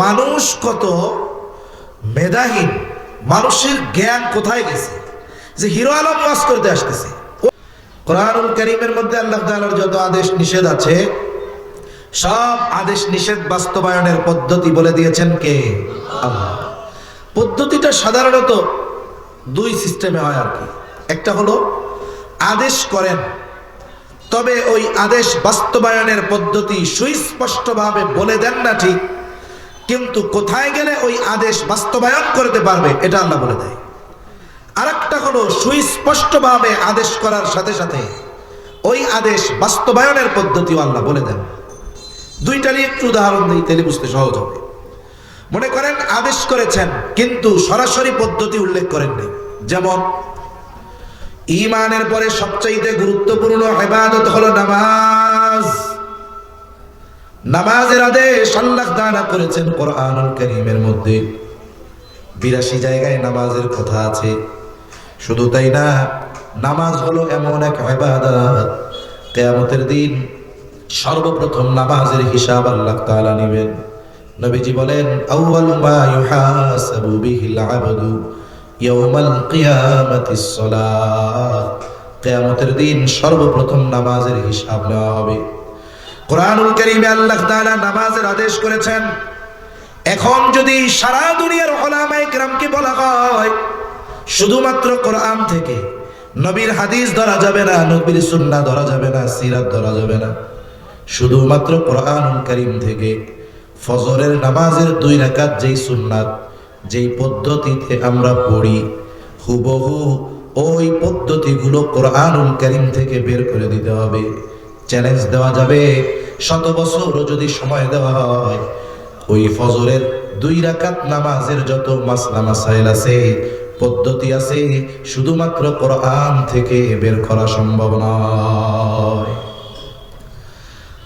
মানুষ কত মেধাহীন, মানুষের জ্ঞান কোথায় গেছে? যে হিরো আলম ওয়াজ করতে আসতেছে। কোরআনুল করিমের মধ্যে আল্লাহ তাআলার যত আদেশ নিষেধ আছে, সব আদেশ নিষেধ বাস্তবায়নের পদ্ধতি বলে দিয়েছেন কে? আল্লাহ। পদ্ধতিটা সাধারণত দুই সিস্টেমে হয় আর কি। একটা হলো আদেশ করেন, তবে ওই আদেশ বাস্তবায়নের পদ্ধতি সুস্পষ্টভাবে বলে দেন না ঠিক। কিন্তু কোথায় গেলে ওই আদেশ বাস্তবায়ন করতে পারবে, এটা আল্লাহ বলে দেয়। আরেকটা হলো সুস্পষ্টভাবে আদেশ করার সাথে সাথে ওই আদেশ বাস্তবায়নের পদ্ধতিও আল্লাহ বলে দেন। দুইটারই একটু উদাহরণ দিই, তাহলে বুঝতে সহজ হবে। মনে করেন আদেশ করেছেন, কিন্তু সরাসরি পদ্ধতি উল্লেখ করেননি যেমন ইমানের পরে সবচাইতে গুরুত্বপূর্ণ হেবাদত হলো নামাজ। নামাজের আদেশ আল্লাহ দানা করেছেন কোরআনুল করিমের মধ্যে। বিরাশি জায়গায় নামাজের কথা আছে। শুধু তাই না, নামাজ হলো এমন এক হেবাদত কেয়ামতের দিন সর্বপ্রথম নামাজের হিসাব আল্লাহ তাআলা নেবেন। নবীজি বলেন, আউয়াল মা ইউহাসাবু বিহিল আবদু ইয়াউমাল কিয়ামাতিস সালাহ কিয়ামতের দিন সর্বপ্রথম নামাজের হিসাব নেওয়া হবে। কোরআনুল কারীমে আল্লাহ তাআলা নামাজের আদেশ করেছেন। এখন যদি সারা দুনিয়ার ওলামায়ে কেরামকে বলা হয়, শুধুমাত্র কোরআন থেকে নবীর হাদিস ধরা যাবে না, নবীর সুন্নাহ ধরা যাবে না, সিরাত ধরা যাবে না। শুধুমাত্র কোরআনুল কারীম থেকে ফজরের নামাজের দুই রাকাত যেই সুন্নাত যেই পদ্ধতিতে আমরা পড়ি, হুবহু ওই পদ্ধতিগুলো কোরআনুল কারীম থেকে বের করে দিতে হবে। চ্যালেঞ্জ দেওয়া যাবে শত বছরও যদি সময় দেওয়া হয়, ওই ফজরের দুই রাকাত নামাজের যত মাসলা মাসাইল আছে, পদ্ধতি আছে, শুধুমাত্র কোরআন থেকে বের করা সম্ভব নয়।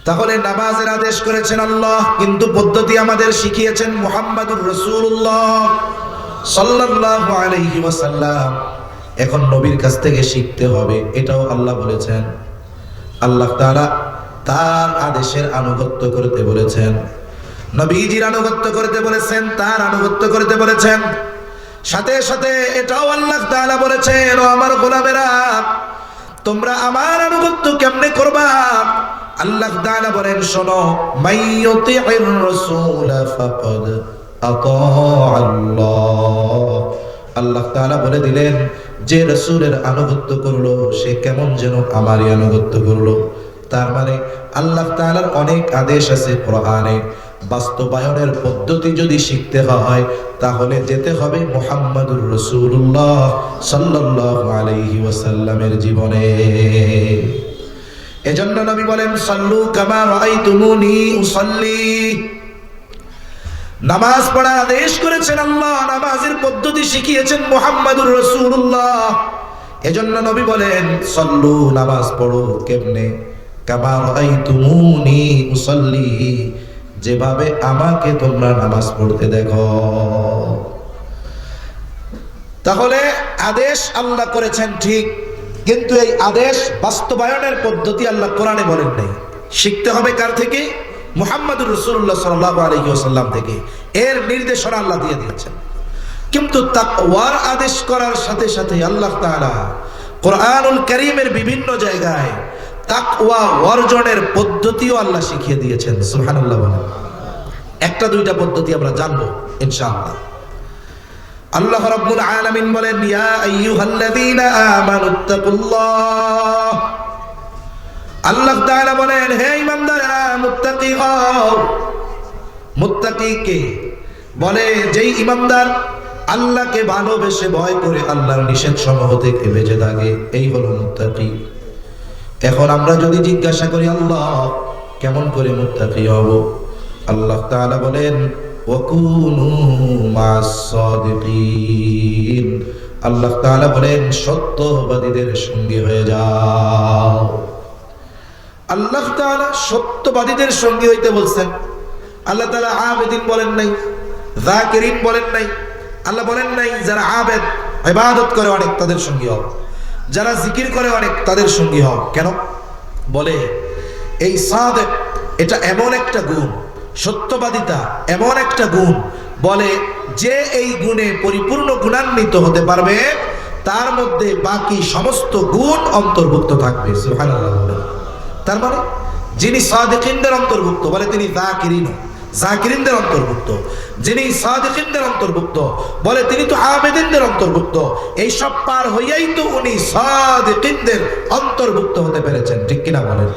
তাহলে নামাজের আদেশ করেছেন আল্লাহ, কিন্তু পদ্ধতি আমাদের শিখিয়েছেন মুহাম্মাদুর রসুল্লাহ সাল্লাল্লাহু আলাইহি ওয়াসাল্লাম। এখন নবীর কাছ থেকে শিখতে হবে, এটাও আল্লাহ বলেছেন। আল্লাহ তাআলা তার আদেশের আনুগত্য করতে বলেছেন। নবীজির আনুগত্য করতে বলেছেন, তার আনুগত্য করতে বলেছেন। সাথে সাথে এটাও আল্লাহ তাআলা বলেছেন, ও আমার গোলামেরা, তোমরা আমার আনুগত্য কেমনে করবা? আল্লাহ তাআলা বলেন, শোনো মাইয়ুতির রাসূল ফাকাদ আতা আল্লাহ। আল্লাহ তাআলা বলে দিলেন, যে রাসূলের আনুগত্য করল, সে কেমন যেন আমারই আনুগত্য করল। তার মানে আল্লাহ তাআলার অনেক আদেশ আছে কোরআনে। বাস্তবায়নের পদ্ধতি যদি শিখতে হয়, তাহলে যেতে হবে মোহাম্মদুর রসুল্লাহ সাল্লাল্লাহু আলাইহি ওয়াসাল্লামের জীবনে। এজন্য নবী বলেন, সাল্লু কামা রাআইতুমুনি উসাল্লি। নামাজ পড়ার আদেশ করেছেন আল্লাহ, নামাজের পদ্ধতি শিখিয়েছেন মোহাম্মদুর রসুল্লাহ এজন্য নবী বলেন, সল্লু নামাজ পড়ো কেমনে? যেভাবে আমাকে তোমরা নামাজ পড়তে দেখো। তাহলে আদেশ আল্লাহ করেছেন ঠিক, কিন্তু এই আদেশ বাস্তবায়নের পদ্ধতি আল্লাহ কোরআনে বলেন নাই। শিখতে হবে কার থেকে? মুহাম্মদুর রসুল্লাহ সাল্লাহ আলহিউসাল্লাম থেকে। এর নির্দেশনা আল্লাহ দিয়ে দিয়েছেন। কিন্তু তাকওয়ার আদেশ করার সাথে সাথে আল্লাহ তাআলা কোরআনুল করিমের বিভিন্ন জায়গায় তাকওয়া অর্জনের পদ্ধতিও আল্লাহ শিখিয়ে দিয়েছেন, সুবহানাল্লাহ বলেন। একটা, দুইটা পদ্ধতি আমরা জানব, ইনশাআল্লাহ। আল্লাহ রাব্বুল আলামিন বলেন, ইয়া আইয়ুহাল্লাযীনা আমানুত্তাকুল্লাহ আল্লাহ তাআলা বলেন, হে ঈমানদাররা, মুত্তাকি হও। মুত্তাকি কে? বলে, যেই ঈমানদার আল্লাহকে ভালোবেসে ভয় করে আল্লাহর নিষেধ সমূহ থেকে বেঁচে থাকে, এই হলো মুত্তাকি। এখন আমরা যদি জিজ্ঞাসা করি, আল্লাহ, কেমন করে মুত্তাকি হব? আল্লাহ তাআলা বলেন আল্লাহ তাআলা বলেন, সত্যবাদীদের সঙ্গী হয়ে যাও। আল্লাহ তাআলা সত্যবাদীদের সঙ্গী হইতে বলছেন। আল্লাহ তাআলা আবেদিন বলেন নাই, যাকিরিন বলেন নাই, আল্লাহ বলেন নাই, যারা আবেদ, ইবাদত করে অনেক, তাদের সঙ্গী হও। যারা জিকির করে অনেক, তাদের সঙ্গী হও। কেন? বলে, এই সাদেক এটা এমন একটা গুণ, সত্যবাদিতা, এমন একটা গুণ। বলে, যে এই গুণে পরিপূর্ণ গুণান্বিত হতে পারবে, তার মধ্যে বাকি সমস্ত গুণ অন্তর্ভুক্ত থাকবে। তার মানে যিনি সাদেকিনদের অন্তর্ভুক্ত, বলে তিনি জাকিরিন জাকিরিনদের অন্তর্ভুক্ত, যিনি সাদেকিনদের অন্তর্ভুক্ত, বলে তিনি তো আবেদিনদের অন্তর্ভুক্ত। এই সব পার হইয়াই তো উনি সাদেকিনদের অন্তর্ভুক্ত হতে পেরেছেন, ঠিক কিনা বলেন?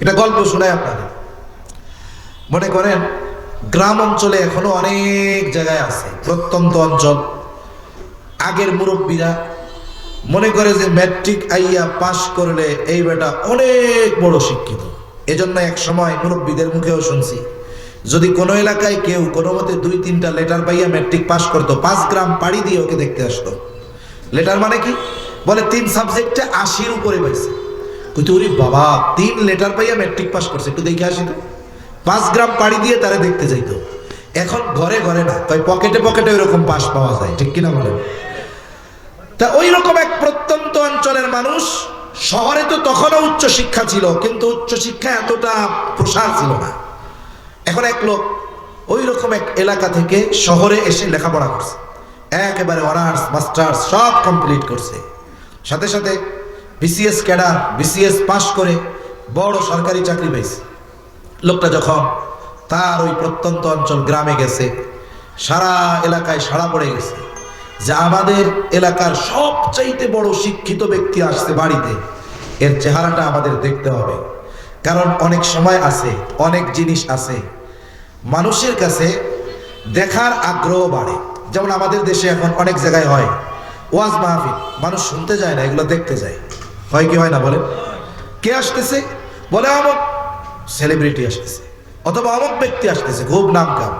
এটা গল্প শোনায় আপনাদের। মনে করেন, গ্রাম অঞ্চলে এখনও অনেক জায়গায় আছে, প্রত্যন্ত অঞ্চল। আগের মুরব্বীরা মনে করে যে ম্যাট্রিক আইয়া পাশ করলে এই বেটা অনেক বড় শিক্ষিত। এজন্য এক সময় মুরব্বীদের মুখেও শুনছি যদি কোনো এলাকায় কেউ কোনো মতে দুই, তিনটা লেটার পাইয়া ম্যাট্রিক পাস করতো, পাঁচ গ্রাম পাড়ি দিয়ে ওকে দেখতে আসতো। লেটার মানে কি? বলে, তিন সাবজেক্টে আশির উপরে পাইছে। কিন্তু ওরে বাবা, তিন লেটার পাইয়া ম্যাট্রিক পাস করছে, একটু দেখে আসি পাঁচ গ্রাম পাড়ি দিয়ে তারা দেখতে যাইতো। এখন ঘরে ঘরে না, তাই পকেটে পকেটে ওইরকম পাস পাওয়া যায়, ঠিক কিনা বলেন? তা ওই রকম এক প্রত্যন্ত অঞ্চলের মানুষ, শহরে তো তখনও উচ্চ শিক্ষা ছিল, কিন্তু উচ্চ শিক্ষা এতটা প্রসার ছিল না। এখন এক লোক ওই রকম এক এলাকা থেকে শহরে এসে লেখাপড়া করছে। একেবারে অনার্স, মাস্টার্স সব কমপ্লিট করছে। সাথে সাথে বিসিএস ক্যাডার, বিসিএস পাশ করে বড় সরকারি চাকরি পেয়েছে। লোকটা যখন তার ওই প্রত্যন্ত অঞ্চল গ্রামে গেছে, সারা এলাকায় সাড়া পড়ে গেছে যে আমাদের এলাকার সবচাইতে বড় শিক্ষিত ব্যক্তি আসছে বাড়িতে। এর চেহারাটা আমাদের দেখতে হবে। কারণ অনেক সময় আছে, অনেক জিনিস আছে মানুষের কাছে দেখার আগ্রহ বাড়ে। যেমন আমাদের দেশে এখন অনেক জায়গায় হয়, ওয়াজ মাহফিল, মানুষ শুনতে যায় না, এগুলো দেখতে যায়। হয় কি হয় না বলে কে আসতেছে? বলে অমুক সেলিব্রিটি আসতেছে, অথবা অমুক ব্যক্তি আসতেছে, খুব নাম কাম।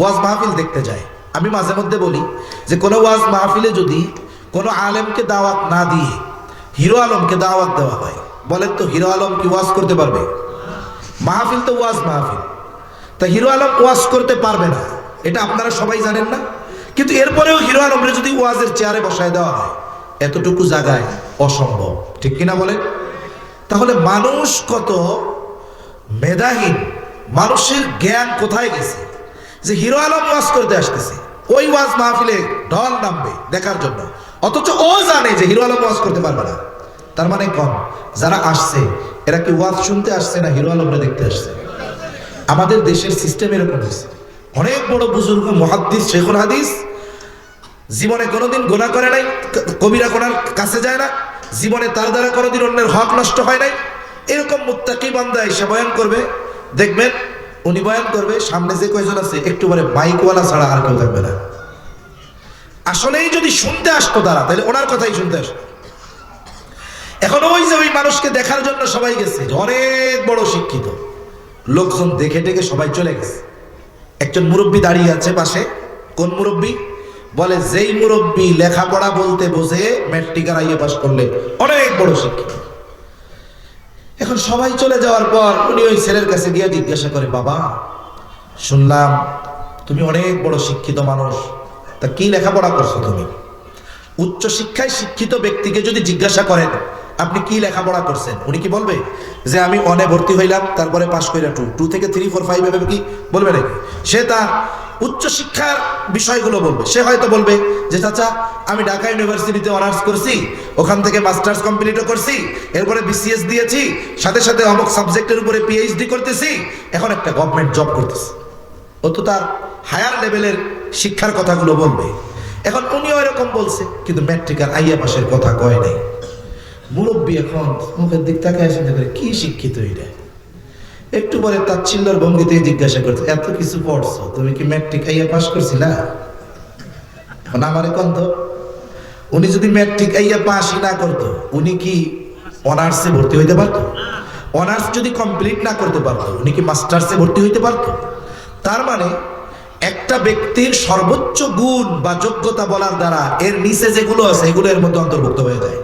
ওয়াজ মাহফিল দেখতে যায়। আমি মাঝে মধ্যে বলি যে, কোনো ওয়াজ মাহফিলে যদি কোনো আলেমকে দাওয়াত না দিয়ে, হিরো আলমকে দাওয়াত দেওয়া হয়, বলেন তো হিরো আলম কি ওয়াজ করতে পারবে? মাহফিল তো ওয়াজ মাহফিল। তা হিরো আলম ওয়াজ করতে পারবে না। এটা আপনারা সবাই জানেন না। কিন্তু এরপরেও হিরো আলমরে যদি ওয়াজের চেয়ারে বসায় দেওয়া হয়, এতটুকু জায়গায় অসম্ভব। ঠিক কিনা বলেন? তাহলে মানুষ কত মেধাহীন, মানুষের জ্ঞান কোথায় গেছে? যে হিরো আলম ওয়াজ করতে আসতেছে, ওই ওয়াজ মাহফিলে ঢল নামবে দেখার জন্য। অথচ ও জানে যে হিরো আলম ওয়াজ করতে পারবে না। তার মানে কম, যারা আসছে, এরা কি ওয়াজ শুনতে আসছে না হিরো আলমরা দেখতে আসছে? আমাদের দেশের সিস্টেম এরকম হয়েছে। অনেক বড় বুজুর্গ, মহাদ্দিস, শেখুল হাদিস, জীবনে কোনোদিন গোনা করে নাই, কবিরা গোনার কাছে যায় না, জীবনে তার দ্বারা কোনোদিন অন্যের হক নষ্ট হয় নাই। এরকম মুত্তাকি বান্দা এসে বয়ান করবে, দেখবেন, উনি বয়ান করবে, সামনে যে কয়জন আছে, একটু পরে মাইকওয়ালা ছাড়া আর কেউ থাকবে না। আসলেই যদি শুনতে আসতো তারা, তাহলে ওনার কথাই শুনতে আসতো। এখন ওই যে ওই মানুষকে দেখার জন্য সবাই গেছে অনেক বড় শিক্ষিত। লোকজন দেখে টেকে সবাই চলে গেছে। একজন মুরব্বী দাঁড়িয়ে আছে পাশে। কোন মুরব্বী? বলে, যেই মুরব্বী লেখাপড়া বলতে বোঝে ম্যাট্রিকার আইয়ে পাস করলে অনেক বড় শিক্ষিত। এখন সবাই চলে যাওয়ার পর উনি ওই ছেলের কাছে গিয়ে জিজ্ঞাসা করে, বাবা, শুনলাম তুমি অনেক বড় শিক্ষিত মানুষ। তা কি লেখাপড়া করছ তুমি? উচ্চ শিক্ষায় শিক্ষিত ব্যক্তিকে যদি জিজ্ঞাসা করেন আপনি কি লেখাপড়া করছেন? উনি কি বলবে? যে আমি অনে ভর্তি হইলাম, তারপরে পাশ কইরা টু টু থেকে থ্রি ফোর ফাইভ এভাবে কি বলবে নাকি? সে তার উচ্চ শিক্ষার বিষয়গুলো বলবে। সে হয়তো বলবে যে, চাচা, আমি ঢাকা ইউনিভার্সিটিতে অনার্স করছি, ওখান থেকে মাস্টার্স কমপ্লিটও করছি, এরপরে বিসিএস দিয়েছি, সাথে সাথে অমুক সাবজেক্টের উপরে পিএইচডি করতেছি, এখন একটা গভর্নমেন্ট জব করতেছি। ও তো তার হায়ার লেভেলের শিক্ষার কথাগুলো বলবে। এখন উনিও এরকম বলছে, কিন্তু ম্যাট্রিক আর আইয়া পাশের কথা কয় নাই। মুরব্বী এখন মুখের দিক তাকে আসে দেখে কি শিক্ষিত এটা একটু পরে তার চিল্লার ভঙ্গিতে জিজ্ঞাসা করছে, এত কিছু পড়ছো? তুমি কি ম্যাট্রিক আইয়া পাস করছিলা? এখন আমার এখন তো উনি যদি ম্যাট্রিক আইয়া পাসই না করতো, উনি কি অনার্সে ভর্তি হইতে পারতো? অনার্স যদি কমপ্লিট না করতে পারতো, উনি কি মাস্টার্সে ভর্তি হইতে পারতো? তার মানে একটা ব্যক্তির সর্বোচ্চ গুণ বা যোগ্যতা বলার দ্বারা এর নিচে যেগুলো আছে, এগুলো এর মধ্যে অন্তর্ভুক্ত হয়ে যায়।